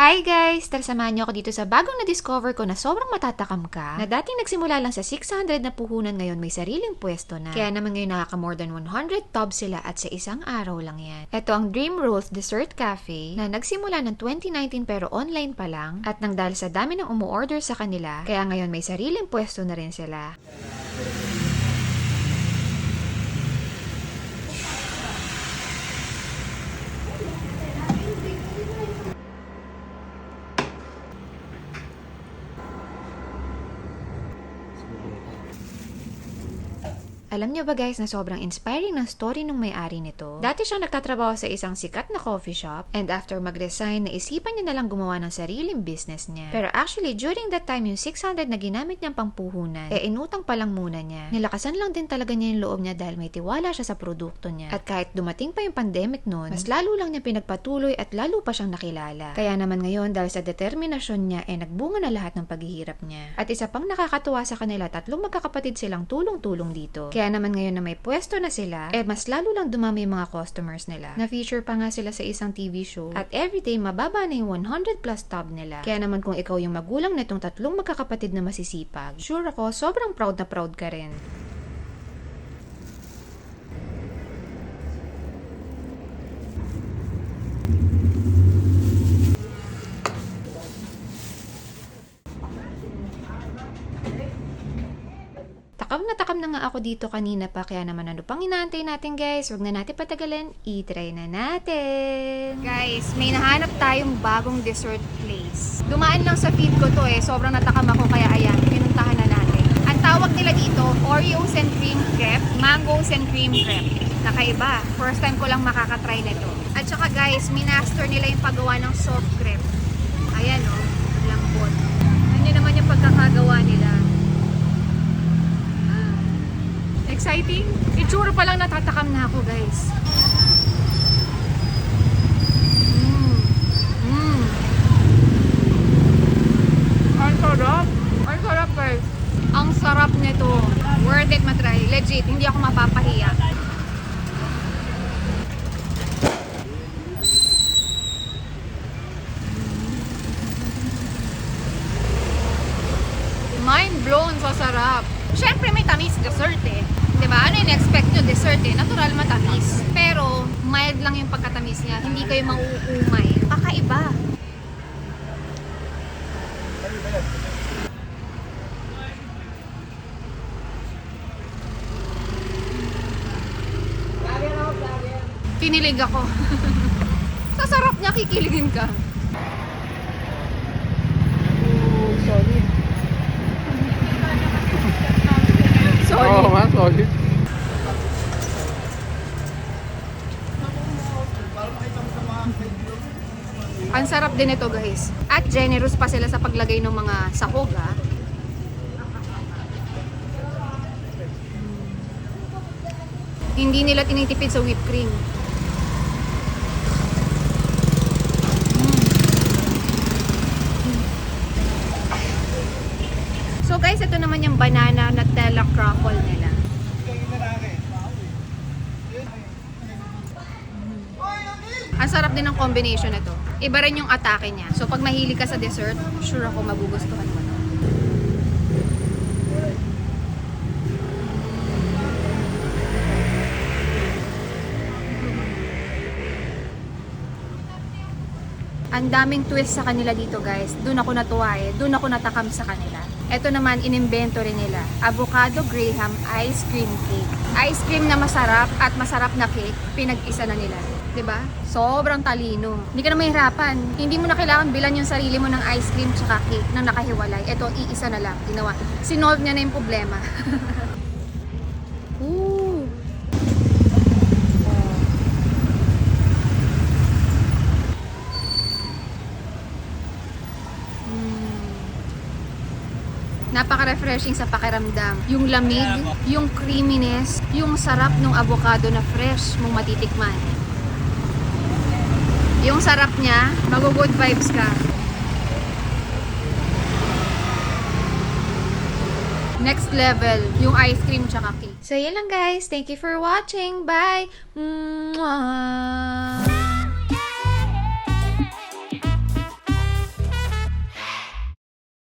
Hi guys! Tara samahan niyo ako dito sa bagong na-discover ko na sobrang matatakam ka na dating nagsimula lang sa 600 na puhunan ngayon may sariling pwesto na. Kaya naman ngayon nakaka more than 100 tubs sila at sa isang araw lang yan. Ito ang Dream Rolls Dessert Cafe na nagsimula ng 2019 pero online pa lang at nang dahil sa dami ng umu-order sa kanila kaya ngayon may sariling pwesto na rin sila. Alam niyo ba guys na sobrang inspiring ng story ng may-ari nito? Dati siyang nagtatrabaho sa isang sikat na coffee shop and after mag-resign, naisipan niya na lang gumawa ng sariling business niya. Pero actually, during that time, yung 600 na ginamit niyang pangpuhunan, eh inutang pa lang muna niya. Nilakasan lang din talaga niya yung loob niya dahil may tiwala siya sa produkto niya. At kahit dumating pa yung pandemic noon, mas lalo lang niya pinagpatuloy at lalo pa siyang nakilala. Kaya naman ngayon, dahil sa determinasyon niya, eh nagbunga na lahat ng paghihirap niya. At isa pang nakakatuwa sa kanila, tatlong magkakapatid silang tulong-tulong dito. Kaya naman ngayon na may pwesto na sila, eh mas lalo lang dumami yung mga customers nila. Na-feature pa nga sila sa isang TV show at everyday mababa na yung 100 plus tab nila. Kaya naman kung ikaw yung magulang nitong tatlong magkakapatid na masisipag, sure ako sobrang proud na proud ka rin. Takam na na nga ako dito kanina pa, kaya naman ano pang inaantay natin guys? Huwag na natin patagalin, i-try na natin! Guys, may nahanap tayong bagong dessert place. Dumaan lang sa feed ko to eh, sobrang natakam ako kaya ayan, pinuntahan na natin. Ang tawag nila dito, Oreos and Cream Crepe, Mangoes and Cream Crepe. Nakaiba, first time ko lang makakatry nito. At saka guys, minaster nila yung paggawa ng soft crepe. Ayan oh, lambot. Ano naman yung pagkakagawa nila. Exciting. Itsura pa lang natatakam na ako, guys. Mm. Mm. Ang sarap. Ang sarap, guys. Ang sarap nito. Worth it matry. Legit, hindi ako mapapahiya. Mind blown sa sarap. Siyempre may tamis dessert. 'Di ba? Ano yung expect nyo dessert eh? Natural matamis. Pero mild lang yung pagkatamis niya. Hindi kayo mauumay. Kakaiba. Kinilig ako. sa sarap niya, kikiligin ka. Oo nga, solid. Ang sarap din ito guys. At generous pa sila sa paglagay ng mga sahog ah. Hindi nila tinitipid sa whipped cream. So guys, ito naman yung banana Nutella croffle nila. Ang sarap din ng combination nito. Iba rin yung atake niya. So pag mahilig ka sa dessert, sure ako magugustuhan mo. Ang daming twist sa kanila dito guys. Doon ako natuwa eh. Doon ako natakam sa kanila. Ito naman, inimbento rin nila. Avocado Graham Ice Cream Cake. Ice cream na masarap at masarap na cake, pinag-isa na nila. 'Di ba? Sobrang talino. Hindi ka na mahirapan. Hindi mo na kailangan bilan yung sarili mo ng ice cream tsaka cake nang nakahiwalay. Ito, iisa na lang. Ginawa. Sinolve niya na yung problema. Ooh. Napaka-refreshing sa pakiramdam. Yung lamig, yung creaminess, yung sarap ng avocado na fresh mong matitikman. Yung sarap niya, mag-good vibes ka. Next level, yung ice cream tsaka cake. So, yun lang guys. Thank you for watching. Bye! Mwah!